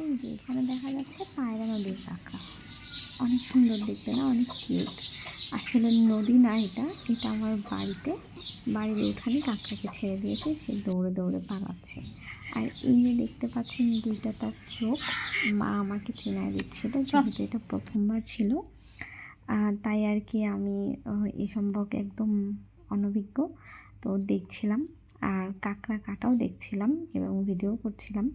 এই যে এখানে দেখা যাচ্ছে পায়রা নদীর কাঁকড়া অনেক সুন্দর দেখতে না? অনেক কিউট আসলে নদী না এটা এটা আমার বাড়িতে। বাড়ির এখানে কাঁকড়াকে ছেড়ে দিয়েছে সে দৌড়ে দৌড়ে পালাচ্ছে। আর এই যে দেখতে পাচ্ছেন দুইটা তার চোখ মা আমাকে চেনায় দিচ্ছিল যেহেতু এটা প্রথমবার ছিল আর তাই আর কি আমি এ সম্পর্কে একদম অনভিজ্ঞ। তো দেখছিলাম আর কাঁকড়া কাটাও দেখছিলাম এবং ভিডিও করছিলাম।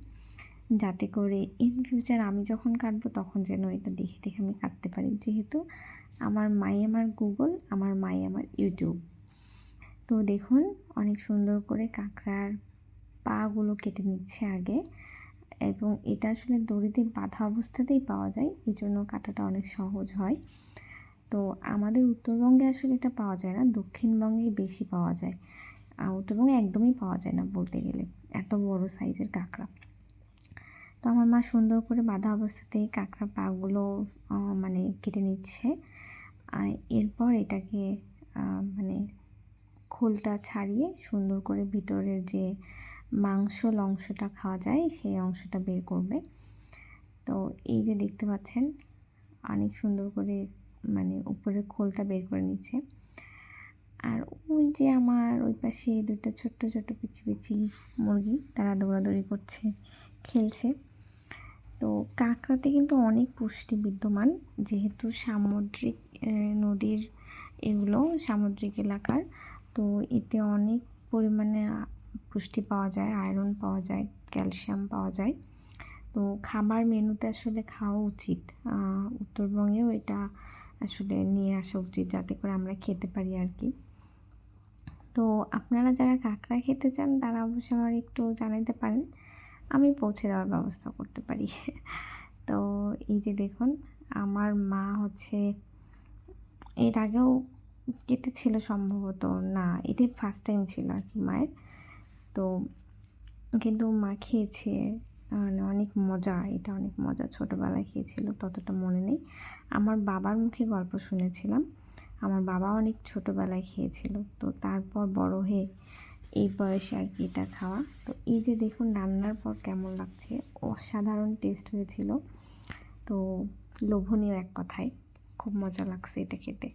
যাতে করে ইন ফিউচার আমি যখন কাটবো তখন যেন এটা দেখে দেখে আমি কাটতে পারি। যেহেতু আমার মাই আমার গুগল আমার মাই আমার ইউটিউব তো দেখুন, অনেক সুন্দর করে কাঁকড়ার পাগুলো কেটে নিচ্ছে আগে এবং এটা আসলে দড়িতে বাঁধা অবস্থাতেই পাওয়া যায় এই জন্য কাটাটা অনেক সহজ হয়। তো আমাদের উত্তরবঙ্গে আসলে এটা পাওয়া যায় না দক্ষিণবঙ্গেই বেশি পাওয়া যায়। উত্তরবঙ্গে একদমই পাওয়া যায় না বলতে গেলে, এত বড় সাইজের কাঁকড়া। তো আমার মা সুন্দর করে বাঁধা অবস্থাতেই কাঁকড়া পাগুলো মানে কেটে নিচ্ছে। এরপর এটাকে মানে খোলটা ছাড়িয়ে সুন্দর করে ভিতরের যে মাংস অংশটা খাওয়া যায়, সেই অংশটা বের করবে। তো এই যে দেখতে পাচ্ছেন, অনেক সুন্দর করে মানে উপরের খোলটা বের করে নিচ্ছে। আর ওই যে আমার ওই পাশে দুটো ছোট্ট ছোট্ট পিচি পিচি মুরগি, তারা দৌড়াদৌড়ি করছে। খেলছে। তো কাঁকড়াতে কিন্তু অনেক পুষ্টি বিদ্যমান, যেহেতু সামুদ্রিক নদীর এগুলো সামুদ্রিক এলাকার। তো এতে অনেক পরিমাণে পুষ্টি পাওয়া যায়, আয়রন পাওয়া যায়, ক্যালসিয়াম পাওয়া যায়। তো খাবার মেনুতে আসলে খাওয়া উচিত। উত্তরবঙ্গেও এটা আসলে নিয়ে আসা উচিত, যাতে করে আমরা খেতে পারি আর কি। তো আপনারা যারা কাঁকড়া খেতে চান, তারা অবশ্যই আমার একটু জানাইতে পারেন। আমি পৌঁছে দেওয়ার ব্যবস্থা করতে পারি। তো এই যে দেখুন, আমার মা হচ্ছে, এর আগেও কেটেছিল সম্ভবত, না এটাই ফার্স্ট টাইম ছিল আর কি মায়ের। তো কিন্তু মা খেয়েছে মানে অনেক মজা, এটা অনেক মজা, ছোটোবেলায় খেয়েছিল, ততটা মনে নেই। আমার বাবার মুখে গল্প শুনেছিলাম, আমার বাবা অনেক ছোটোবেলায় খেয়েছিল। তো তারপর বড় হয়ে এই বয়সে আর কি এটা খাওয়া। তো এই যে দেখুন রান্নার পর কেমন লাগছে, অসাধারণ টেস্ট হয়েছিল। তো লোভনীয় এক কথায়, খুব মজা লাগছে এটা খেতে।